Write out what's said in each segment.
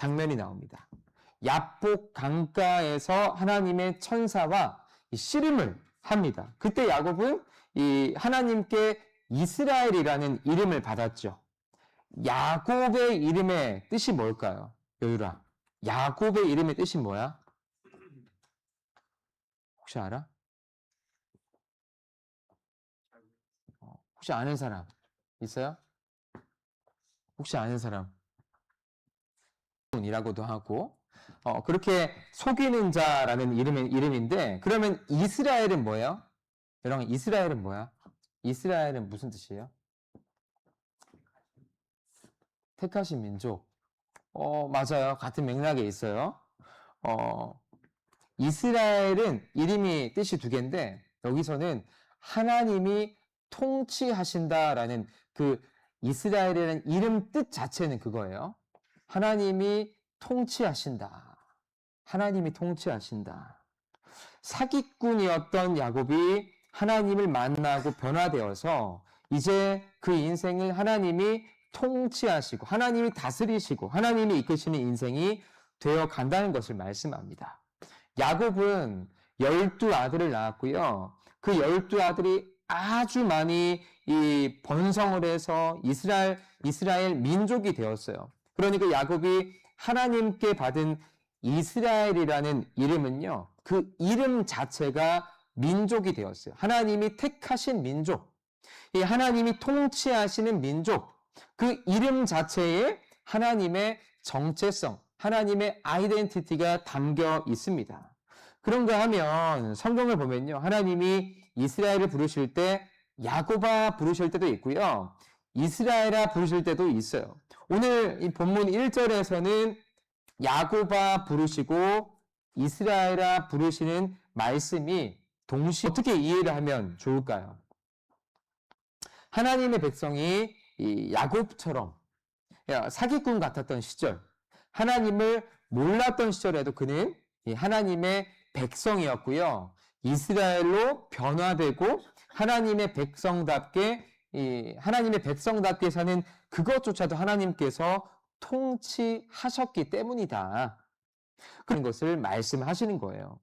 장면이 나옵니다. 야복 강가에서 하나님의 천사와 이 씨름을 합니다. 그때 야곱은 이 하나님께 이스라엘이라는 이름을 받았죠. 야곱의 이름의 뜻이 뭘까요? 여유라. 야곱의 이름의 뜻이 뭐야? 혹시 알아? 어, 혹시 아는 사람 있어요? 혹시 아는 사람? 이라고도 하고 어, 그렇게 속이는 자라는 이름의 이름인데 그러면 이스라엘은 뭐예요? 여러분 이스라엘은 뭐야? 이스라엘은 무슨 뜻이에요? 택하신 민족. 어, 맞아요. 같은 맥락에 있어요. 어, 이스라엘은 이름이 뜻이 두 개인데 여기서는 하나님이 통치하신다라는 그 이스라엘이라는 이름 뜻 자체는 그거예요. 하나님이 통치하신다. 하나님이 통치하신다. 사기꾼이었던 야곱이 하나님을 만나고 변화되어서 이제 그 인생을 하나님이 통치하시고 하나님이 다스리시고 하나님이 이끄시는 인생이 되어 간다는 것을 말씀합니다. 야곱은 열두 아들을 낳았고요. 그 열두 아들이 아주 많이 이 번성을 해서 이스라엘 이스라엘 민족이 되었어요. 그러니까 야곱이 하나님께 받은 이스라엘이라는 이름은요. 그 이름 자체가 민족이 되었어요. 하나님이 택하신 민족. 이 하나님이 통치하시는 민족. 그 이름 자체에 하나님의 정체성, 하나님의 아이덴티티가 담겨 있습니다. 그런가 하면 성경을 보면요. 하나님이 이스라엘을 부르실 때 야고바 부르실 때도 있고요. 이스라엘아 부르실 때도 있어요. 오늘 이 본문 1절에서는 야고바 부르시고 이스라엘아 부르시는 말씀이 동시에 어떻게 이해를 하면 좋을까요? 하나님의 백성이 이 야곱처럼 사기꾼 같았던 시절, 하나님을 몰랐던 시절에도 그는 이 하나님의 백성이었고요. 이스라엘로 변화되고 하나님의 백성답게 이 하나님의 백성답게 사는 그것조차도 하나님께서 통치하셨기 때문이다. 그런 것을 말씀하시는 거예요.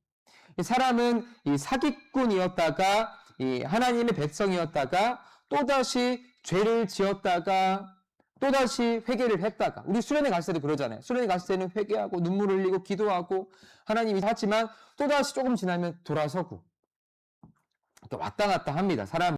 이 사람은 이 사기꾼이었다가 이 하나님의 백성이었다가 또다시 죄를 지었다가 또다시 회개를 했다가 우리 수련회 갔을 때도 그러잖아요. 수련회 갔을 때는 회개하고 눈물 흘리고 기도하고 하나님이 하지만 또다시 조금 지나면 돌아서고 왔다 갔다 합니다. 사람